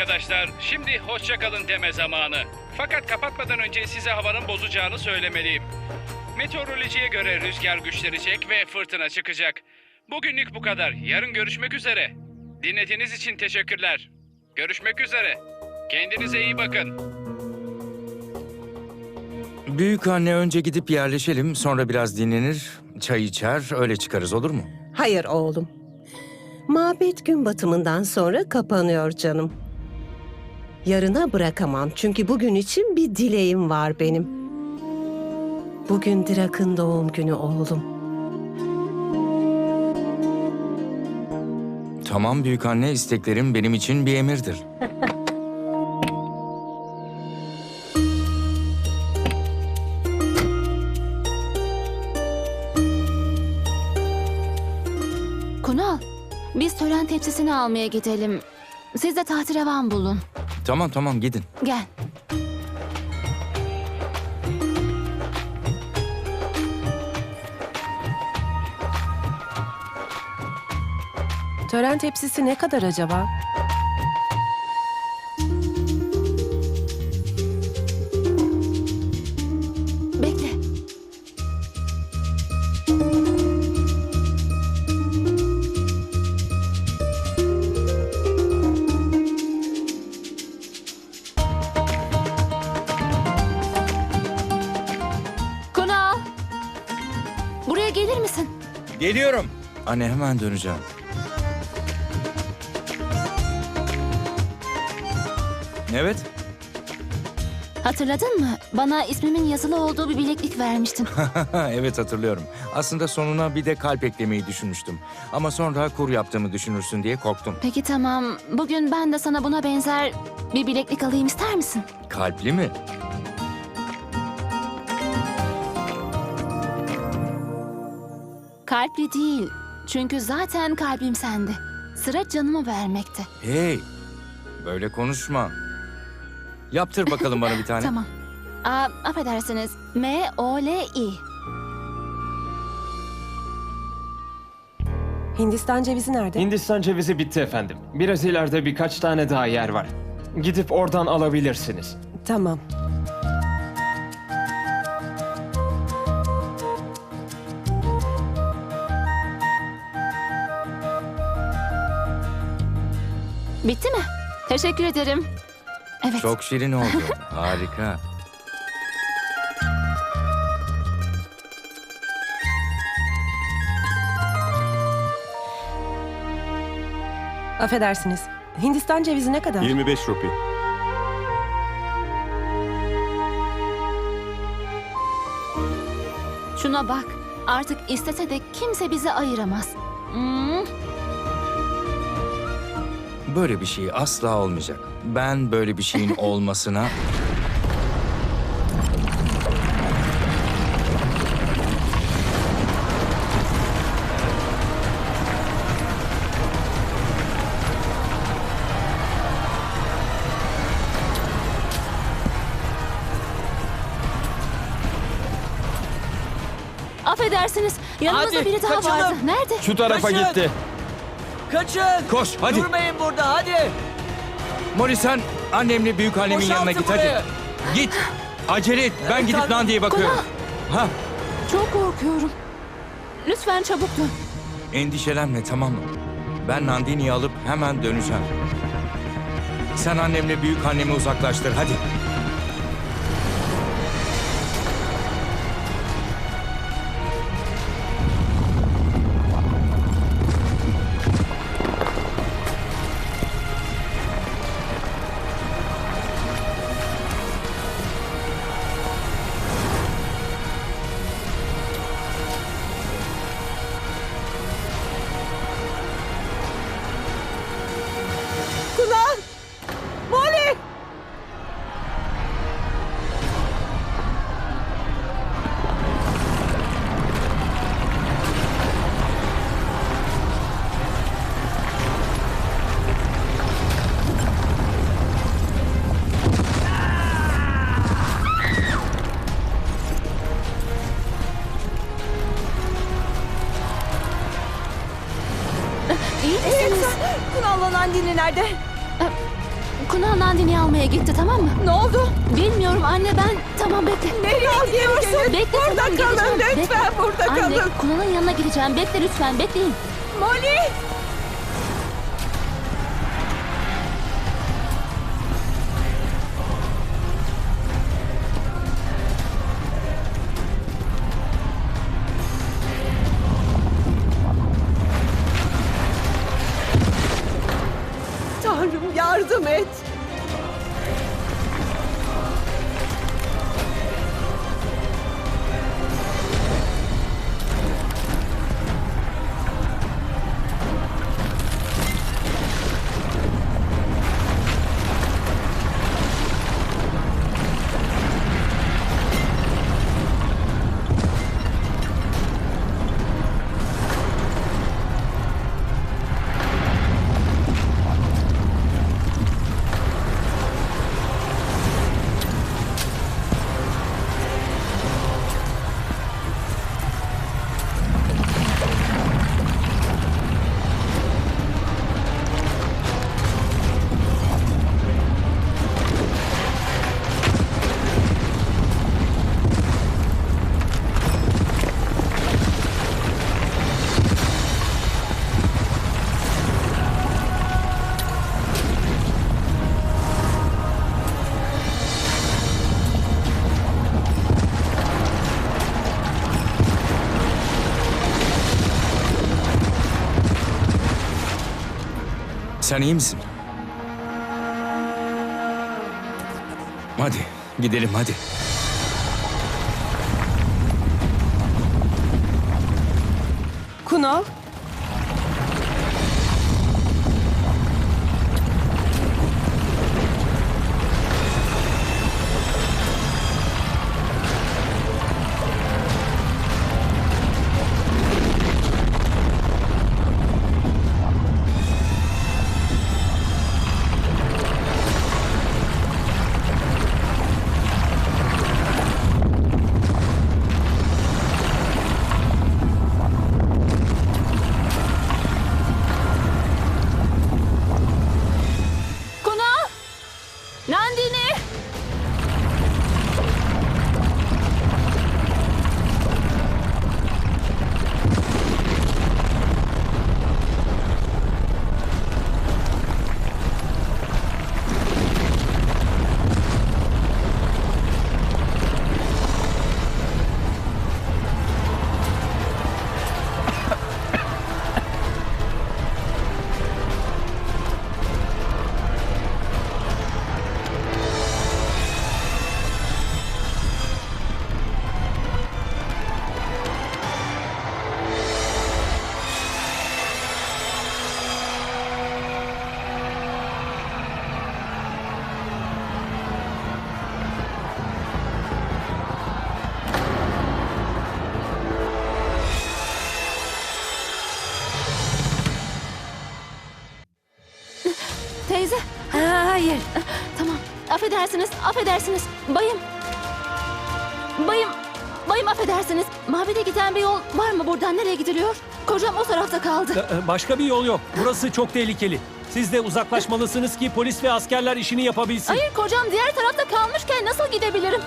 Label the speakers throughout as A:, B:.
A: arkadaşlar. Şimdi hoşça kalın deme zamanı. Fakat kapatmadan önce size havanın bozacağını söylemeliyim. Meteorolojiye göre rüzgar güçlenecek ve fırtına çıkacak. Bugünlük bu kadar. Yarın görüşmek üzere. Dinlediğiniz için teşekkürler. Görüşmek üzere. Kendinize iyi bakın.
B: Büyük anne önce gidip yerleşelim, sonra biraz dinlenir, çay içer, öyle çıkarız olur mu?
C: Hayır oğlum. Mabet gün batımından sonra kapanıyor canım. Yarına bırakamam çünkü bugün için bir dileğim var benim. Bugün Drak'ın doğum günü oğlum.
B: Tamam büyük anne, isteklerim benim için bir emirdir.
D: Kunal, biz tören tepsisini almaya gidelim. Siz de tahterevan bulun.
B: Tamam tamam gidin.
D: Gel.
E: Tören tepsisi ne kadar acaba?
B: Geliyorum. Anne hemen döneceğim. Evet,
D: Hatırladın mı? Bana ismimin yazılı olduğu bir bileklik vermiştin.
B: evet hatırlıyorum. Aslında sonuna bir de kalp eklemeyi düşünmüştüm. Ama sonra kur yaptığımı düşünürsün diye korktum.
D: Peki tamam. Bugün ben de sana buna benzer bir bileklik alayım ister misin?
B: Kalpli mi?
D: Kalpli değil. Çünkü zaten kalbim sende. Sıra canımı vermekte.
B: Hey, böyle konuşma. Yaptır bakalım bana bir tane.
D: Tamam. Aa, affedersiniz. M-O-L-I.
E: Hindistan cevizi nerede?
F: Hindistan cevizi bitti efendim. Biraz ileride birkaç tane daha yer var. Gidip oradan alabilirsiniz.
E: Tamam.
D: Bitti mi? Teşekkür ederim. Evet.
B: Çok şirin oldu. Harika.
E: Affedersiniz. Hindistan cevizi ne kadar?
G: 25 rupi.
D: Şuna bak. Artık istese de kimse bizi ayıramaz. Hmm,
B: Böyle bir şey asla olmayacak. Ben böyle bir şeyin olmasına...
D: affedersiniz. Yanımızda
H: Hadi,
D: biri daha
H: kaçalım.
D: vardı. Nerede?
F: Şu tarafa
H: Kaçın!
F: gitti.
H: Kaçın!
B: Koş hadi.
H: Durmayın burada hadi!
B: Molly sen annemle büyük annemin
H: Boşaltın
B: yanına git
H: burayı.
B: hadi. Git. Acele et. Ben gidip
H: Tanrım.
B: Nandi'ye bakıyorum. Ha,
D: Çok korkuyorum. Lütfen çabuk dön.
B: endişelenme tamam mı? Ben Nandini'yi alıp hemen döneceğim. Sen annemle büyük annemi uzaklaştır hadi.
E: Nerede?
D: Kunal Nandini'yi almaya gitti tamam mı?
C: Ne oldu?
D: Bilmiyorum anne ben. Tamam bekle.
C: Nereye gidiyorsun?
D: Bekle
C: burada
D: tamam
C: kalın
D: geleceğim.
C: lütfen
D: Bekle.
C: burada
D: Anne
C: kalın.
D: Kunal'ın yanına gideceğim. Bekle lütfen bekleyin.
C: Molly!
B: Sen iyi misin? Hadi gidelim hadi.
E: Kunal.
D: Affedersiniz, affedersiniz. Bayım. Bayım. Bayım affedersiniz. Mabede giden bir yol var mı buradan? Nereye gidiliyor? Kocam o tarafta kaldı.
G: Ee, Başka bir yol yok. Burası çok tehlikeli. Siz de uzaklaşmalısınız ki polis ve askerler işini yapabilsin.
D: Hayır kocam diğer tarafta kalmışken nasıl gidebilirim?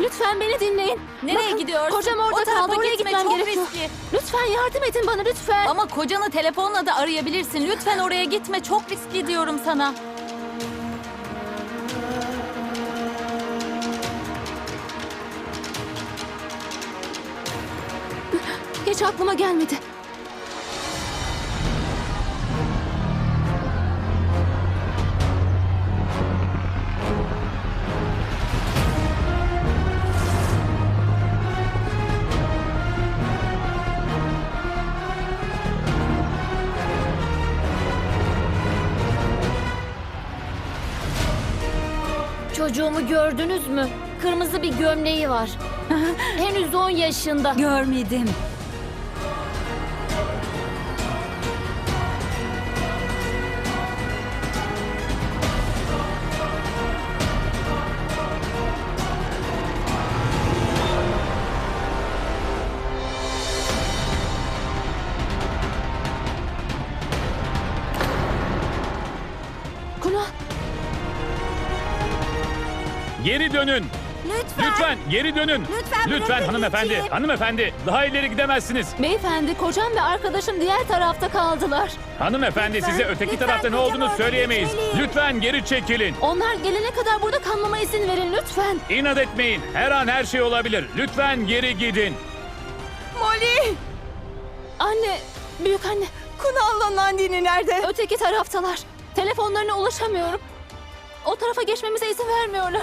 D: Lütfen beni dinleyin.
I: Nereye
D: Bakın,
I: gidiyorsun?
D: Kocam orada
I: O
D: kaldı. Oraya
I: gitme,
D: gitmem
I: çok
D: gerekiyor.
I: riskli.
D: Lütfen yardım edin bana lütfen.
I: Ama kocanı telefonla da arayabilirsin. Lütfen oraya gitme. Çok riskli diyorum sana.
D: Hiç aklıma gelmedi.
J: Çocuğumu gördünüz mü? Kırmızı bir gömleği var. Henüz 10 yaşında.
I: Görmedim.
K: Geri dönün.
D: Lütfen.
K: Lütfen geri dönün.
D: Lütfen
K: Lütfen hanımefendi,
D: geçeyim.
K: hanımefendi. Daha ileri gidemezsiniz.
D: Beyefendi kocam ve arkadaşım diğer tarafta kaldılar.
K: Hanımefendi
D: Lütfen,
K: size öteki
D: lütfen
K: tarafta ne olduğunu söyleyemeyiz.
D: geçmeli.
K: Lütfen geri çekilin.
D: Onlar gelene kadar burada kalmama izin verin lütfen.
K: İnat etmeyin. Her an her şey olabilir. Lütfen geri gidin.
D: Molly! Anne, büyük anne.
E: Kunal'la Nandini nerede?
D: Öteki taraftalar. Telefonlarına ulaşamıyorum. O tarafa geçmemize izin vermiyorlar.